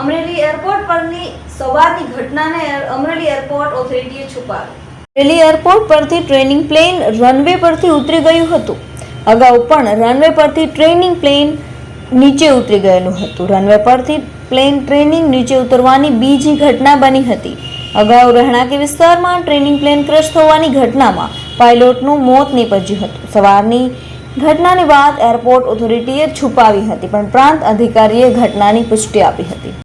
Amreli airport પરની સવારની ઘટનાને અમરેલી એરપોર્ટ ઓથોરિટીએ છુપાવી. અમરેલી એરપોર્ટ પરથી ટ્રેનિંગ પ્લેન રનવે પરથી ઉતરી ગયું હતું. અગાઉ પણ રનવે પરથી ટ્રેનિંગ પ્લેન નીચે ઉતરી ગયેલું હતું. રનવે પરથી પ્લેન ટ્રેનિંગ નીચે ઉતરવાની બીજી ઘટના બની હતી. અગાઉ રહેણાંકી વિસ્તારમાં ટ્રેનિંગ પ્લેન ક્રશ થવાની ઘટનામાં પાયલોટનું મોત નીપજ્યું હતું. સવારની ઘટનાની વાત એરપોર્ટ ઓથોરિટીએ છુપાવી હતી, પણ પ્રાંત અધિકારીએ ઘટનાની પુષ્ટિ આપી હતી.